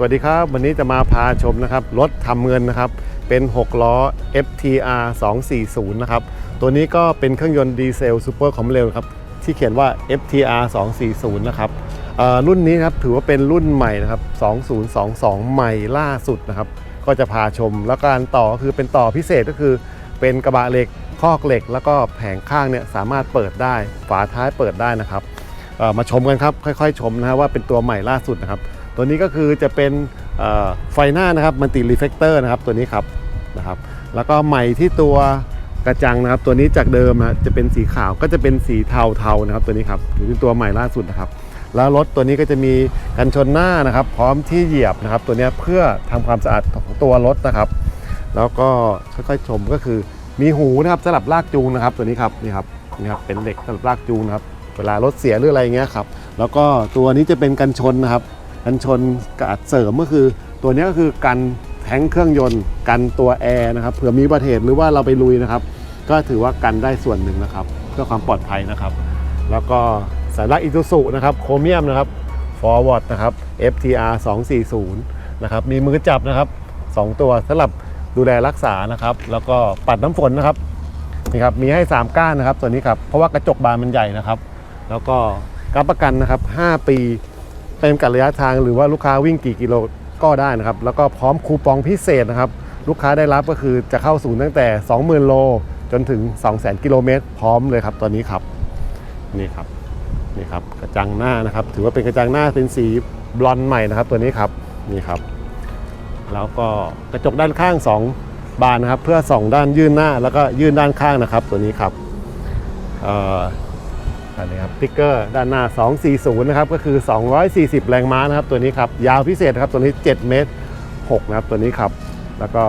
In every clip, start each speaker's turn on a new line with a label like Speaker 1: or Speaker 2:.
Speaker 1: สวัสดีครับ วันนี้จะมาพาชมนะครับรถทำเงินนะครับเป็น 6 ล้อ FTR 240 นะครับ ตัวนี้ก็เป็นเครื่องยนต์ดีเซลซูเปอร์คอมเร็วครับ ที่เขียนว่า FTR 240 นะครับรุ่นนี้ครับถือว่าเป็นรุ่นใหม่นะครับ 2022 ใหม่ล่าสุดนะครับ ก็จะพาชมแล้วการต่อก็คือเป็นต่อพิเศษก็คือ เป็นกระบะเหล็กคอกเหล็ก แล้วก็แผงข้างเนี่ยสามารถเปิดได้ ฝาท้ายเปิดได้นะครับมาชมกันครับค่อย ๆ ชมนะฮะว่าเป็นตัวใหม่ล่าสุดนะครับ ตัวนี้ก็คือจะเป็นไฟหน้านะครับมันติรีเฟกเตอร์นะครับตัวนี้ครับนะครับ แล้วก็ใหม่ที่ตัวกระจังนะครับ ตัวนี้จากเดิมนะจะเป็นสีขาวก็จะเป็นสีเทาๆนะครับตัวนี้ครับหรือตัวใหม่ล่าสุดนะครับ แล้วรถตัวนี้ก็จะมีกันชนหน้านะครับ พร้อมที่เหยียบนะครับ ตัวนี้เพื่อทำความสะอาดของตัวรถนะครับ แล้วก็ค่อยๆชมก็คือมีหูนะครับสำหรับลากจูงนะครับ ตัวนี้ครับนี่ครับนี่ครับเป็นเหล็กสำหรับลากจูงนะครับเวลารถเสียหรืออะไรเงี้ยครับแล้วก็ตัวนี้จะเป็นกันชนนะครับ กันชนกาดเสริมก็คือ ตัวนี้ก็คือกันแท้งเครื่องยนต์ กันตัวแอร์นะครับเผื่อมีอุบัติเหตุหรือว่าเราไปลุยนะครับ ก็ถือว่ากันได้ส่วนหนึ่งนะครับ เพื่อความปลอดภัยนะครับ แล้วก็สายลักอิซูซุนะครับโครเมียมนะครับ forward นะครับ FTR 240นะครับมีมือจับนะครับ 2 ตัวสำหรับดูแลรักษานะครับ แล้วก็ปัดน้ำฝนนะครับนี่ครับมีให้ 3 ก้านนะครับ ตัวนี้ครับเพราะว่ากระจกบานมันใหญ่นะครับ แล้วก็การประกันนะครับ 5 ปี เต็มกับระยะทางหรือว่าลูกค้าวิ่งกี่กิโลก็ได้นะครับ แล้วก็พร้อมคูปองพิเศษนะครับ ลูกค้าได้รับก็คือจะเข้าศูนย์ตั้งแต่ 20,000 โล จนถึง 200,000 กิโลเมตร พร้อมเลยครับตอนนี้ครับนี่ครับนี่ครับกระจังหน้านะครับ ถือว่าเป็นกระจังหน้าเป็นสีบลอนใหม่นะครับ ตัวนี้ครับนี่ครับ แล้วก็กระจกด้านข้าง 2 บานนะครับ เพื่อส่องด้านยื่นหน้าแล้วก็ยื่นด้านข้างนะครับ ตัวนี้ครับ เอ่ออันนี้ครับติ๊กเกอร์ด้านหน้า 240 นะครับ ก็คือ 240 แรงม้านะครับ ตัวนี้ครับ ยาวพิเศษครับ ตัวนี้ 7 เมตร 6 นะครับ ตัวนี้ครับ แล้วก็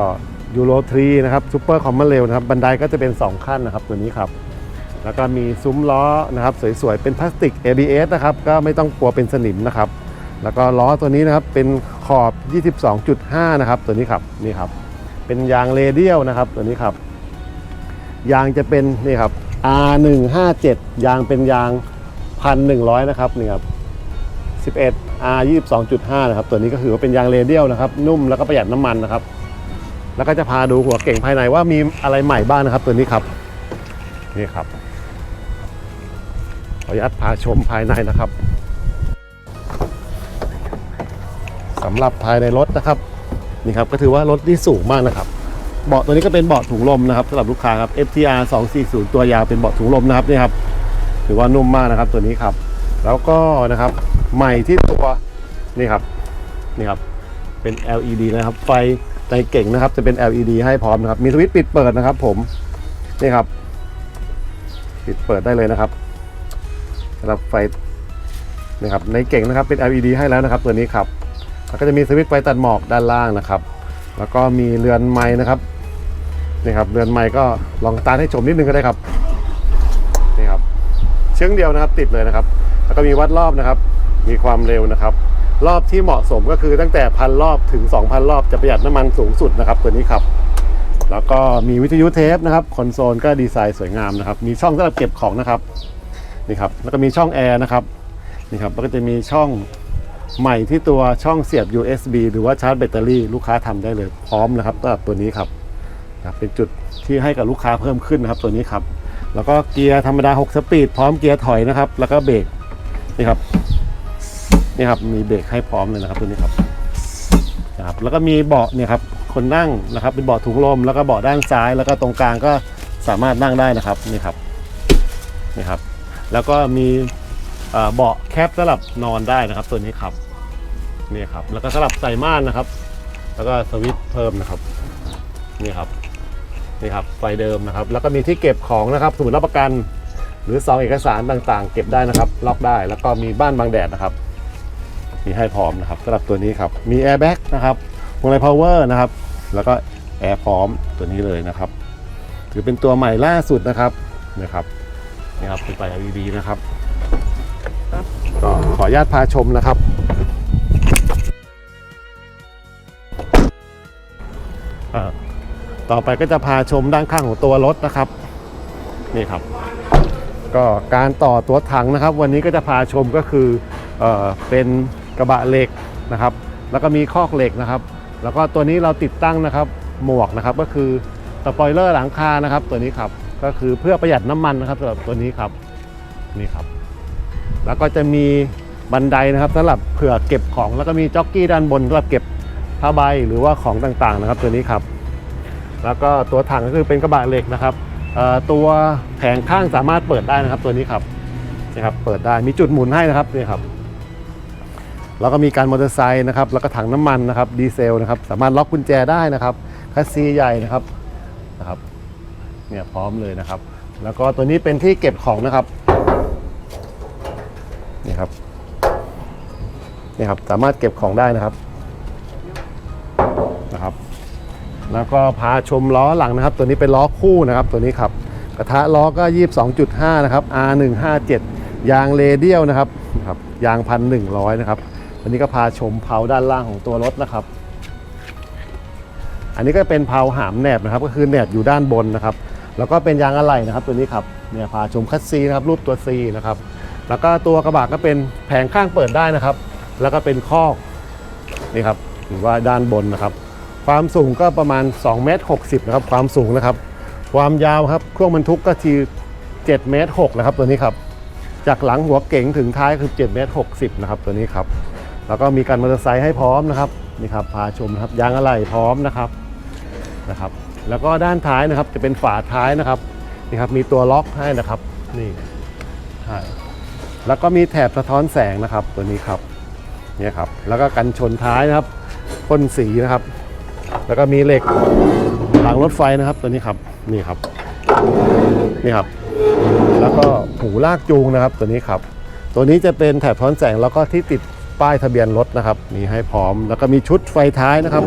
Speaker 1: ยูโร3นะครับซูเปอร์คอมมอนเรลนะครับ บันไดก็จะเป็น 2 ขั้นนะครับ ตัวนี้ครับ แล้วก็มีซุ้มล้อนะครับ สวยๆ เป็นพลาสติก ABS นะครับ ก็ไม่ต้องกลัวเป็นสนิมนะครับ แล้วก็ล้อตัวนี้นะครับ เป็นขอบ 22.5 นะครับ ตัวนี้ครับ นี่ครับ เป็นยางเรเดียลนะครับ ตัวนี้ครับ ยางจะเป็นนี่ครับ R157 ยางเป็นยาง 1,100 นะครับนี่ครับ11 R 22.5 นะครับ ตัวนี้ก็คือว่าเป็นยางเรเดียลนะครับ นุ่มแล้วก็ประหยัดน้ำมันนะครับ แล้วก็จะพาดูหัวเก่งภายในว่ามีอะไรใหม่บ้างนะครับ ตัวนี้ครับ นี่ครับ ขออนุญาตพาชมภายในนะครับสำหรับภายในรถนะครับ นี่ครับก็ถือว่ารถที่สูงมากนะครับ เบาะตัวนี้ก็เป็นเบาะถุงลมนะครับสำหรับลูกค้าครับ FTR 240 ตัวยาวเป็นเบาะถุงลมนะครับนี่ครับถือว่านุ่มมากนะครับตัวนี้ครับ แล้วก็นะครับใหม่ที่ตัวนี่ครับนี่ครับเป็น LED นะครับ ไฟในเก่งนะครับ จะเป็น LED ให้พร้อมนะครับ มีสวิตช์ปิดเปิดนะครับ ผมนี่ครับ ปิดเปิดได้เลยนะครับสำหรับไฟนะครับในเก่งนะครับเป็น LED ให้แล้วนะครับ ตัวนี้ครับแล้วก็จะมีสวิตช์ไฟตัดหมอกด้านล่างนะครับ แล้วก็มีเรือนไม้นะครับนี่ครับเรือนไม้ก็ลองตาให้ชมนิดนึงก็ได้ครับนี่ครับเชืองเดียวนะครับติดเลยนะครับ แล้วก็มีวัดรอบนะครับ มีความเร็วนะครับ รอบที่เหมาะสมก็คือตั้งแต่พันรอบถึง 2,000 รอบจะประหยัดน้ำมันสูงสุดนะครับตัวนี้ครับแล้วก็มีวิทยุเทปนะครับคอนโซลก็ดีไซน์สวยงามนะครับ มีช่องสำหรับเก็บของนะครับนี่ครับแล้วก็มีช่องแอร์นะครับนี่ครับแล้วก็จะมีช่อง ใหม่ที่ตัวช่องเสียบ USB หรือว่าชาร์จแบตเตอรี่ลูกค้าทำได้เลยพร้อมนะครับสำหรับตัวนี้ครับนะครับเป็นจุดที่ให้กับลูกค้าเพิ่มขึ้นนะครับตัวนี้ครับ แล้วก็เกียร์ธรรมดา 6 สปีดพร้อมเกียร์ถอยนะครับ แล้วก็เบรกนี่ครับนี่ครับมีเบรกให้พร้อมเลยนะครับตัวนี้ครับนะครับแล้วก็มีเบาะเนี่ยครับคนนั่งนะครับเป็นเบาะถุงลมแล้วก็เบาะด้านซ้าย แล้วก็ตรงกลางก็สามารถนั่งได้นะครับนี่ครับนี่ครับ แล้วก็มี เบาะแคปสำหรับนอนได้นะครับ ตัวนี้ครับนี่ครับ แล้วก็สำหรับใส่ม่านนะครับ แล้วก็สวิตช์เพิ่มนะครับนี่ครับนี่ครับไฟเดิมนะครับ แล้วก็มีที่เก็บของนะครับสมุดรับประกัน หรือซองเอกสารต่างๆ เก็บได้นะครับ ล็อกได้แล้วก็มีบ้านบางแดดนะครับ มีให้พร้อมนะครับสำหรับตัวนี้ครับมีแอร์แบ็กนะครับพวงมาลัยพาวเวอร์นะครับ แล้วก็แอร์พร้อมตัวนี้เลยนะครับ ถือเป็นตัวใหม่ล่าสุดนะครับนะครับนี่ครับเป็นไฟ LED นะครับ ออนุญาตพาชมนะครับ ต่อไปก็จะพาชมด้านข้างของตัวรถนะครับ นี่ครับ ก็การต่อตัวถังนะครับ วันนี้ก็จะพาชมก็คือเออเป็นกระบะเหล็กนะครับ แล้วก็มีคอกเหล็กนะครับ แล้วก็ตัวนี้เราติดตั้งนะครับหมวกนะครับก็คือสปอยเลอร์หลังคานะครับ ตัวนี้ครับก็คือเพื่อประหยัดน้ำมันนะครับสำหรับตัวนี้ครับนี่ครับ แล้วก็จะมี บันไดนะครับสำหรับเผื่อเก็บของ แล้วก็มีจ็อกกี้ด้านบนสำหรับเก็บผ้าใบหรือว่าของต่างๆนะครับ ตัวนี้ครับ แล้วก็ตัวถังก็คือเป็นกระบะเหล็กนะครับตัวแผงข้างสามารถเปิดได้นะครับ ตัวนี้ครับนี่ครับ เปิดได้มีจุดหมุนให้นะครับนี่ครับแล้วก็มีการมอเตอร์ไซค์นะครับ แล้วก็ถังน้ำมันนะครับดีเซลนะครับ สามารถล็อกกุญแจได้นะครับคัสซีใหญ่นะครับนะครับ เนี่ยพร้อมเลยนะครับ แล้วก็ตัวนี้เป็นที่เก็บของนะครับนี่ครับ นี่ครับสามารถเก็บของได้นะครับนะครับ แล้วก็พาชมล้อหลังนะครับ ตัวนี้เป็นล้อคู่นะครับ ตัวนี้ครับกระทะล้อก็ 22.5 นะครับ R157 ยางเรเดียลนะครับนะครับยางพันหนึ่งร้อยนะครับอันนี้ก็พาชมเพาด้านล่างของตัวรถนะครับ อันนี้ก็เป็นเพาหามแหนบนะครับ ก็คือแหนบอยู่ด้านบนนะครับ แล้วก็เป็นยางอะไหล่นะครับ ตัวนี้ครับเนี่ยพาชมคัสซีนะครับรูปตัว C นะครับ แล้วก็ตัวกระบะก็เป็นแผงข้างเปิดได้นะครับ แล้วก็เป็นคอกนี่ครับหรือว่าด้านบนนะครับ ความสูงก็ประมาณ2เมตร60นะครับความสูงนะครับ ความยาวครับเครื่องบรรทุกก็ที7เมตร6นะครับตัวนี้ครับจากหลังหัวเก๋งถึงท้ายคือ7เมตร60นะครับตัวนี้ครับแล้วก็มีการมอเตอร์ไซค์ให้พร้อมนะครับนี่ครับพาชมนะครับยางอะไหล่พร้อมนะครับนะครับ แล้วก็ด้านท้ายนะครับจะเป็นฝาท้ายนะครับนี่ครับมีตัวล็อกให้นะครับนี่ใช่แล้วก็มีแถบสะท้อนแสงนะครับตัวนี้ครับ เนี่ยครับแล้วก็กันชนท้ายนะครับพ่นสีนะครับ แล้วก็มีเหล็กหลังรถไฟนะครับ ตัวนี้ครับนี่ครับนี่ครับ แล้วก็หูลากจูงนะครับ ตัวนี้ครับ ตัวนี้จะเป็นแถบท้อนแสงแล้วก็ที่ติดป้ายทะเบียนรถนะครับ มีให้พร้อม แล้วก็มีชุดไฟท้ายนะครับ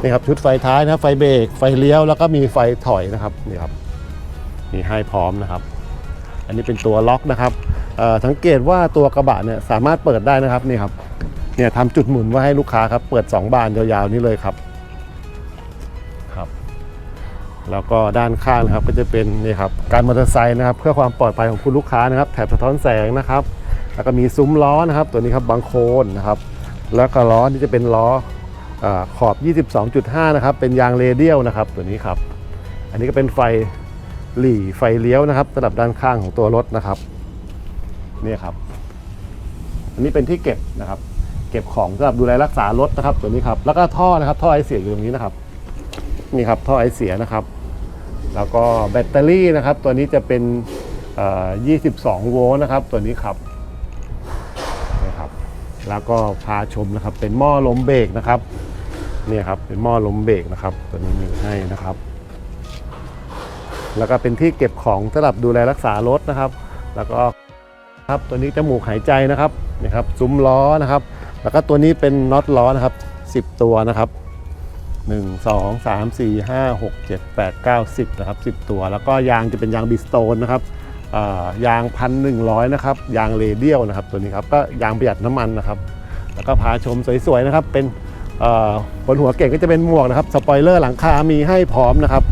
Speaker 1: นี่ครับชุดไฟท้ายนะครับไฟเบรกไฟเลี้ยวแล้วก็มีไฟถอยนะครับนี่ครับมีให้พร้อมนะครับ อันนี้เป็นตัวล็อกนะครับ สังเกตว่าตัวกระบะเนี่ยสามารถเปิดได้นะครับนี่ครับเนี่ยทำจุดหมุนไว้ให้ลูกค้าครับ เปิด 2 บานยาวๆนี้เลยครับครับ แล้วก็ด้านข้างนะครับก็จะเป็นนี่ครับการมอเตอร์ไซค์นะครับ เพื่อความปลอดภัยของคุณลูกค้านะครับ แถบสะท้อนแสงนะครับ แล้วก็มีซุ้มล้อนะครับ ตัวนี้ครับบางโคนนะครับ แล้วก็ล้อนี่จะเป็นล้ออาขอบ 22.5 นะครับ เป็นยางเรเดียลนะครับ ตัวนี้ครับ อันนี้ก็เป็นไฟหลีไฟเลี้ยวนะครับสำหรับด้านข้างของตัวรถนะครับ เนี่ยครับ อันนี้เป็นที่เก็บนะครับ เก็บของสำหรับดูแลรักษารถนะครับ ตัวนี้ครับ แล้วก็ท่อนะครับ ท่อไอเสียอยู่ตรงนี้นะครับ นี่ครับท่อไอเสียนะครับ แล้วก็แบตเตอรี่นะครับ ตัวนี้จะเป็นเอ่อ22 โวลต์นะครับ ตัวนี้ครับนี่ครับ แล้วก็พาชมนะครับ เป็นหม้อลมเบรกนะครับเนี่ยครับเป็นหม้อลมเบรกนะครับ ตัวนี้มีให้นะครับ แล้วก็เป็นที่เก็บของสำหรับดูแลรักษารถนะครับ แล้วก็ ครับตัวนี้จมูกหายใจนะครับนี่ครับซุ้มล้อนะครับ แล้วก็ตัวนี้เป็นน็อตล้อนะครับ 10 ตัวนะครับ 1 2 3 4 5 6 7 8 9 10นะครับ10 ตัว แล้วก็ยางจะเป็นยางบิสโตนนะครับยางพันหนึ่งร้อยนะครับยางเรเดียลนะครับตัวนี้ครับก็ยางประหยัดน้ำมันนะครับ แล้วก็พาชมสวยๆนะครับ เป็นบนหัวเก่งก็จะเป็นหมวกนะครับสปอยเลอร์หลังคา มีให้พร้อมนะครับ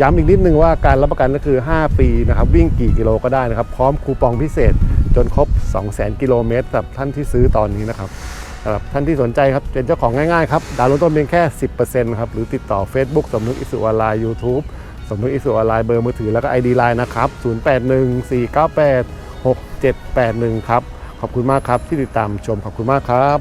Speaker 1: ย้ำอีกนิดนึงว่าการรับประกันก็คือ 5 ปีนะครับวิ่งกี่กิโลก็ได้นะครับ พร้อมคูปองพิเศษจนครบ 200,000 กิโลเมตรสำหรับท่านที่ซื้อตอนนี้นะครับสำหรับท่านที่สนใจครับเป็นเจ้าของง่ายๆครับดาวน์โหลดต้นเพียงแค่ 10%ครับหรือติดต่อ Facebook สมนึกอิสุออนไลน์ YouTube สมนึกอิสุออนไลน์เบอร์มือถือแล้วก็ ID Line นะครับ 0814986781 ครับขอบคุณมากครับที่ติดตามชมขอบคุณมากครับ